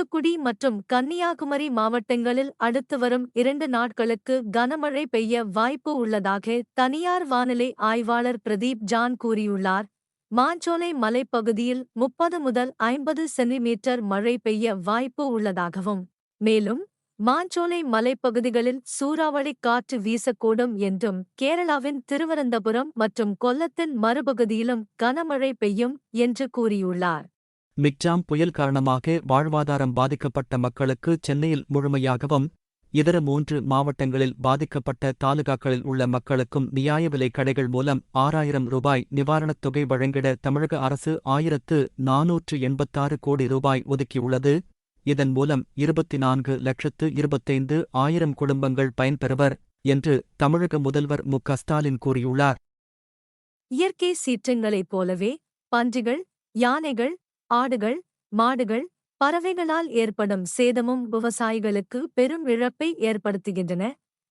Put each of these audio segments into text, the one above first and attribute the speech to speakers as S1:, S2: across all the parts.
S1: தூத்துக்குடி மற்றும் கன்னியாகுமரி மாவட்டங்களில் அடுத்து வரும் இரண்டு நாட்களுக்கு கனமழை பெய்ய வாய்ப்பு உள்ளதாக தனியார் வானிலை ஆய்வாளர் பிரதீப் ஜான் கூறியுள்ளார். மாஞ்சோலை மலைப்பகுதியில் முப்பது முதல் ஐம்பது சென்டிமீட்டர் மழை பெய்ய வாய்ப்பு உள்ளதாகவும் மேலும் மாஞ்சோலை மலைப்பகுதிகளில் சூறாவளி காற்று வீசக்கூடும் என்றும் கேரளாவின் திருவனந்தபுரம் மற்றும் கொல்லத்தின் மறுபகுதியிலும் கனமழை பெய்யும் என்று கூறியுள்ளார்.
S2: மிக்ஜாம் புயல் காரணமாக வாழ்வாதாரம் பாதிக்கப்பட்ட மக்களுக்கு சென்னையில் முழுமையாகவும் இதர மூன்று மாவட்டங்களில் பாதிக்கப்பட்ட தாலுகாக்களில் உள்ள மக்களுக்கும் நியாய விலை கடைகள் மூலம் ஆறாயிரம் ரூபாய் நிவாரணத் தொகை வழங்கிட தமிழக அரசு ஆயிரத்து நாநூற்று எண்பத்தாறு கோடி ரூபாய் ஒதுக்கியுள்ளது. இதன் மூலம் இருபத்தி நான்கு லட்சத்து இருபத்தைந்து ஆயிரம் குடும்பங்கள் பயன்பெறுவர் என்று தமிழக முதல்வர் மு. ஸ்டாலின் கூறியுள்ளார்.
S1: இயற்கை சீற்றங்களைப் போலவே பன்றிகள் யானைகள் ஆடுகள் மாடுகள் பறவைகளால் ஏற்படும் சேதமும் விவசாயிகளுக்கு பெரும் இழப்பை ஏற்படுத்துகின்றன.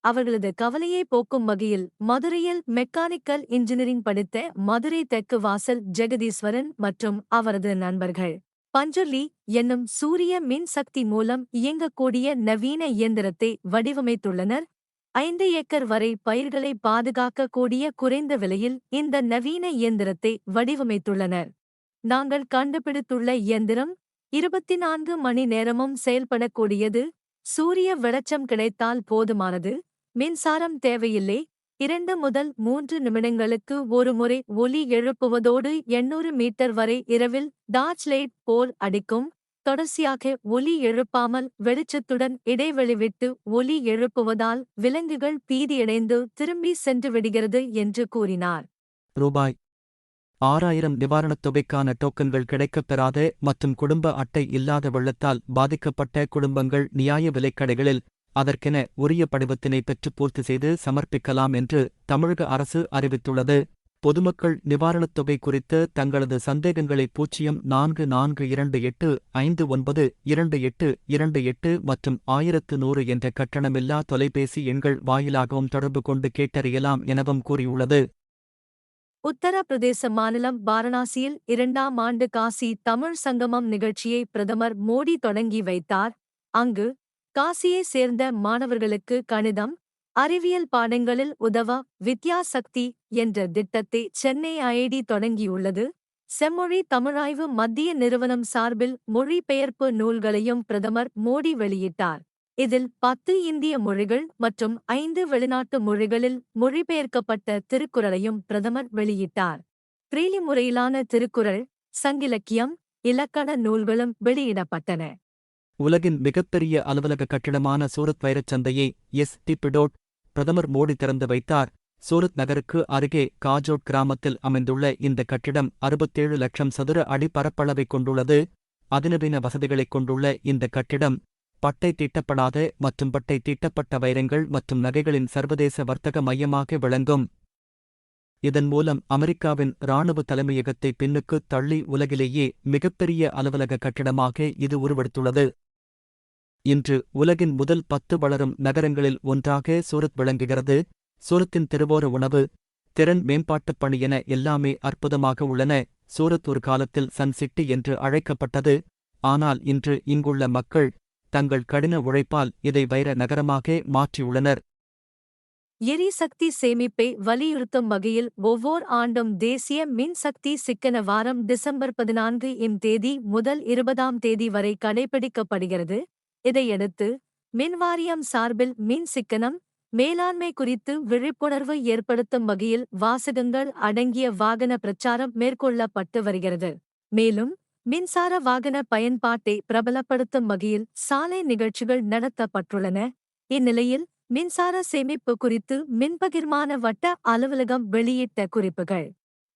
S1: அவர்களது கவலையை போக்கும் வகையில் மதுரையில் மெக்கானிக்கல் இன்ஜினியரிங் படித்த மதுரை தெற்கு வாசல் ஜெகதீஸ்வரன் மற்றும் அவரது நண்பர்கள் பஞ்சொல்லி என்னும் சூரிய மின் சக்தி மூலம் இயங்கக்கூடிய நவீன இயந்திரத்தை வடிவமைத்துள்ளனர். ஐந்து ஏக்கர் வரை பயிர்களை பாதுகாக்கக்கூடிய குறைந்த விலையில் இந்த நவீன இயந்திரத்தை வடிவமைத்துள்ளனர். நாங்கள் கண்டுபிடித்துள்ள இயந்திரம் இருபத்தி நான்கு மணி நேரமும் செயல்படக்கூடியது. சூரிய வெளிச்சம் கிடைத்தால் போதுமானது. மின்சாரம் தேவையில்லை. இரண்டு முதல் மூன்று நிமிடங்களுக்கு ஒருமுறை ஒலி எழுப்புவதோடு எண்ணூறு மீட்டர் வரை இரவில் டார்ச் லைட் போல் அடிக்கும். தொடர்ச்சியாக ஒலி எழுப்பாமல் வெளிச்சத்துடன் இடைவெளி விட்டு ஒலி எழுப்புவதால் விலங்குகள் பீதியடைந்து திரும்பி சென்று விடுகிறது என்று கூறினார்.
S2: ரூபாய் ஆறாயிரம் நிவாரணத் தொகைக்கான டோக்கன்கள் கிடைக்கப்பெறாத மற்றும் குடும்ப அட்டை இல்லாத வெள்ளத்தால் பாதிக்கப்பட்ட குடும்பங்கள் நியாய விலைக்கடைகளில் அதற்கென உரிய படிவத்தினை பெற்று பூர்த்தி செய்து சமர்ப்பிக்கலாம் என்று தமிழக அரசு அறிவித்துள்ளது. பொதுமக்கள் நிவாரணத் தொகை குறித்து தங்களது சந்தேகங்களை பூஜ்ஜியம் நான்கு நான்கு இரண்டு எட்டு ஐந்து ஒன்பது இரண்டு எட்டு இரண்டு எட்டு மற்றும் ஆயிரத்து நூறு என்ற கட்டணமில்லா தொலைபேசி எண்கள் வாயிலாகவும் தொடர்பு கொண்டு கேட்டறியலாம் எனவும் கூறியுள்ளது.
S1: உத்தரப்பிரதேச மாநிலம் வாரணாசியில் இரண்டாம் ஆண்டு காசி தமிழ் சங்கமம் நிகழ்ச்சியை பிரதமர் மோடி தொடங்கி வைத்தார். அங்கு காசியை சேர்ந்த மாணவர்களுக்கு கணிதம் அறிவியல் பாடங்களில் உதவ வித்யா சக்தி என்ற திட்டத்தை சென்னை ஐஐடி தொடங்கியுள்ளது. செம்மொழி தமிழாய்வு மத்திய நிறுவனம் சார்பில் மொழிபெயர்ப்பு நூல்களையும் பிரதமர் மோடி வெளியிட்டார். இதில் பத்து இந்திய மொழிகள் மற்றும் ஐந்து வெளிநாட்டு மொழிகளில் மொழிபெயர்க்கப்பட்ட திருக்குறளையும் பிரதமர் வெளியிட்டார். பிரீலி முறையிலான திருக்குறள் சங்கிலக்கியம் இலக்கண நூல்களும் வெளியிடப்பட்டன.
S2: உலகின் மிகப்பெரிய அலுவலக கட்டிடமான சூரத் வைரச் சந்தையை எஸ். டிபிடோட் பிரதமர் மோடி திறந்து வைத்தார். சூரத் நகருக்கு அருகே காஜோட் கிராமத்தில் அமைந்துள்ள இந்த கட்டிடம் அறுபத்தேழு லட்சம் சதுர அடி பரப்பளவை கொண்டுள்ளது. அதிநவீன வசதிகளைக் கொண்டுள்ள இந்த கட்டிடம் பட்டை தீட்டப்படாத மற்றும் பட்டை தீட்டப்பட்ட வைரங்கள் மற்றும் நகைகளின் சர்வதேச வர்த்தக மையமாக விளங்கும். இதன் மூலம் அமெரிக்காவின் இராணுவ தலைமையகத்தை பின்னுக்கு தள்ளி உலகிலேயே மிகப்பெரிய அலுவலக கட்டிடமாக இது உருவெடுத்துள்ளது. இன்று உலகின் முதல் பத்து வளரும் நகரங்களில் ஒன்றாக சூரத் விளங்குகிறது. சூரத்தின் திருவோர உணவு திறன் மேம்பாட்டுப் பணி என எல்லாமே அற்புதமாக உள்ளன. சூரத் ஒரு காலத்தில் சன் சிட்டி என்று அழைக்கப்பட்டது. ஆனால் இன்று இங்குள்ள மக்கள் தங்கள் கடின உழைப்பால் இதை வைர நகரமாக மாற்றியுள்ளனர்.
S1: எரிசக்தி சேமிப்பை வலியுறுத்தும் வகையில் ஒவ்வொர் ஆண்டும் தேசிய மின்சக்தி சிக்கன வாரம் டிசம்பர் பதினான்கு இம் தேதி முதல் இருபதாம் தேதி வரை கடைபிடிக்கப்படுகிறது. இதையடுத்து மின்வாரியம் சார்பில் மின் சிக்கனம் மேலாண்மை குறித்து விழிப்புணர்வு ஏற்படுத்தும் வகையில் வாசகங்கள் அடங்கிய வாகன பிரச்சாரம் மேற்கொள்ளப்பட்டு வருகிறது. மேலும் மின்சார வாகன பயன்பாட்டை பிரபலப்படுத்தும் வகையில் சாலை நிகழ்ச்சிகள் நடத்தப்பட்டுள்ளன. இந்நிலையில் மின்சார சேமிப்பு குறித்து மின்பகிர்மான வட்ட அலுவலகம் வெளியிட்ட குறிப்புகள்.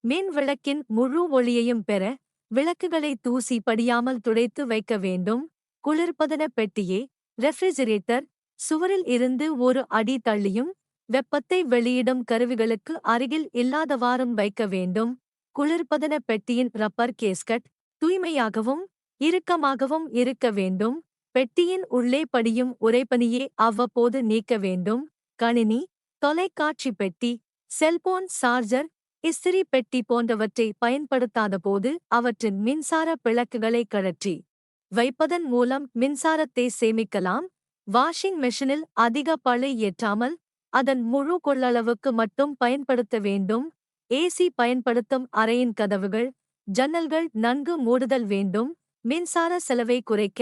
S1: மின் விளக்கின் முழு ஒளியையும் பெற விளக்குகளை தூசி படியாமல் துடைத்து வைக்க வேண்டும். குளிர்பதன பெட்டியே ரெஃப்ரிஜிரேட்டர் சுவரில் இருந்து ஒரு அடி தள்ளியும் வெப்பத்தை வெளியிடும் கருவிகளுக்கு அருகில் இல்லாதவாறும் வைக்க வேண்டும். குளிர்பதன பெட்டியின் ரப்பர் கேஸ்கட் தூய்மையாகவும் இறுக்கமாகவும் இருக்க வேண்டும். பெட்டியின் உள்ளே படியும் உறைபனியே அவ்வப்போது நீக்க வேண்டும். கணினி தொலைக்காட்சி பெட்டி செல்போன் சார்ஜர் இஸ்திரி பெட்டி போன்றவற்றை பயன்படுத்தாதபோது அவற்றின் மின்சார பிளக்குகளை கழற்றி வைப்பதன் மூலம் மின்சாரத்தை சேமிக்கலாம். வாஷிங் மெஷினில் அதிக பழை ஏற்றாமல் அதன் முழு கொள்ளளவுக்கு மட்டும் பயன்படுத்த வேண்டும். ஏசி பயன்படுத்தும் அறையின் கதவுகள் ஜன்னல்கள் நன்கு மூடுதல் வேண்டும். மின்சார செலவை குறைக்க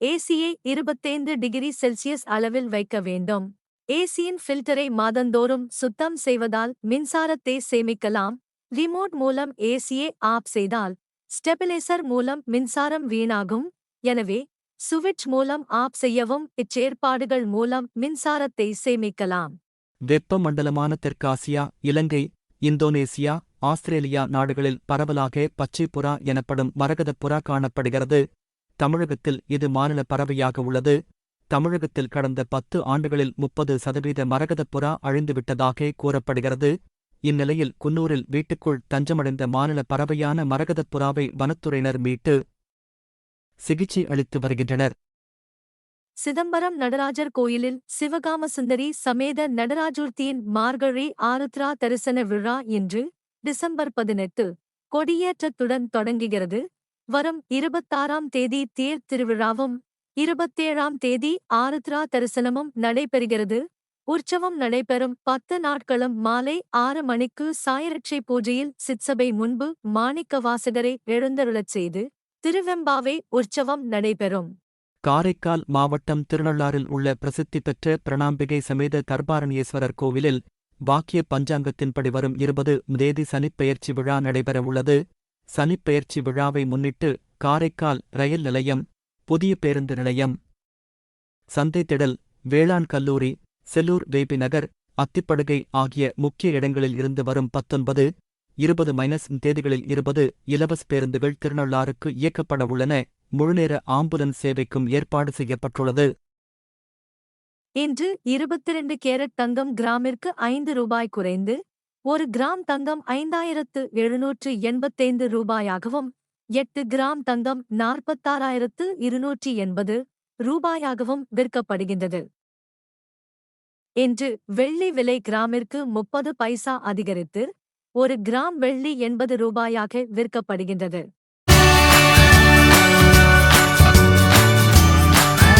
S1: ஏசியை இருபத்தைந்து டிகிரி செல்சியஸ் அளவில் வைக்க வேண்டும். ஏசியின் ஃபில்டரை மாதந்தோறும் சுத்தம் செய்வதால் மின்சாரத்தை சேமிக்கலாம். ரிமோட் மூலம் ஏசியை ஆப் செய்தால் ஸ்டெபிலைசர் மூலம் மின்சாரம் வீணாகும். எனவே சுவிட்ச் மூலம் ஆப் செய்யவும் இச்சேற்பாடுகள் மூலம் மின்சாரத்தை சேமிக்கலாம்.
S2: வெப்பமண்டலமான தெற்காசியா இலங்கை இந்தோனேசியா ஆஸ்திரேலியா நாடுகளில் பரவலாக பச்சை புறா எனப்படும் மரகதப் புறா காணப்படுகிறது. தமிழகத்தில் இது மாநில பறவையாக உள்ளது. தமிழகத்தில் கடந்த பத்து ஆண்டுகளில் முப்பது சதவீத மரகதப் புறா அழிந்துவிட்டதாக கூறப்படுகிறது. இந்நிலையில் குன்னூரில் வீட்டுக்குள் தஞ்சமடைந்த மாநில பறவையான மரகதப் புறாவை வனத்துறையினர் மீட்டு சிகிச்சை அளித்து வருகின்றனர்.
S1: சிதம்பரம் நடராஜர் கோயிலில் சிவகாமசுந்தரி சமேத நடராஜூர்த்தியின் மார்கழி ஆருத்ரா தரிசன விழா இன்று டிசம்பர் பதினெட்டு கொடியேற்றத்துடன் தொடங்குகிறது. வரும் இருபத்தாறாம் தேதி தேர் திருவிழாவும் இருபத்தேழாம் தேதி ஆருத்ரா தரிசனமும் நடைபெறுகிறது. உற்சவம் நடைபெறும் பத்து நாட்களும் மாலை ஆறு மணிக்கு சாயரட்சை பூஜையில் சிற்சபை முன்பு மாணிக்க வாசகரை எழுந்தருளச் செய்து திருவெம்பாவை உற்சவம் நடைபெறும்.
S2: காரைக்கால் மாவட்டம் திருநள்ளாறில் உள்ள பிரசித்தி பெற்ற பிரணாம்பிகை சமேத கர்ப்பாரண்யேஸ்வரர் கோவிலில் வாக்கிய பஞ்சாங்கத்தின்படி வரும் இருபது தேதி சனிப்பெயர்ச்சி விழா நடைபெறவுள்ளது. சனிப்பெயர்ச்சி விழாவை முன்னிட்டு காரைக்கால் ரயில் நிலையம் புதிய பேருந்து நிலையம். சந்தை திடல் வேளாண் கல்லூரி செல்லூர் வேபி நகர் அத்திப்படுகை ஆகிய முக்கிய இடங்களில் இருந்து வரும் பத்தொன்பது இருபது மைனஸ் தேதிகளில் இருபது இலவச பேருந்துகள் திருநள்ளாறுக்கு இயக்கப்பட உள்ளன முழுநேர ஆம்புலன்ஸ் சேவைக்கும் ஏற்பாடு செய்யப்பட்டுள்ளது.
S1: இன்று இருபத்திரண்டு கேரட் தங்கம் கிராமிற்கு ஐந்து ரூபாய் குறைந்து ஒரு கிராம் தங்கம் ஐந்தாயிரத்து எழுநூற்று எண்பத்தைந்து ரூபாயாகவும் எட்டு கிராம் தங்கம் நாற்பத்தாறாயிரத்து இருநூற்றி எண்பது ரூபாயாகவும் விற்கப்படுகின்றது. இன்று வெள்ளி விலை கிராமிற்கு முப்பது பைசா அதிகரித்து ஒரு கிராம் வெள்ளி எண்பது ரூபாயாக விற்கப்படுகின்றது.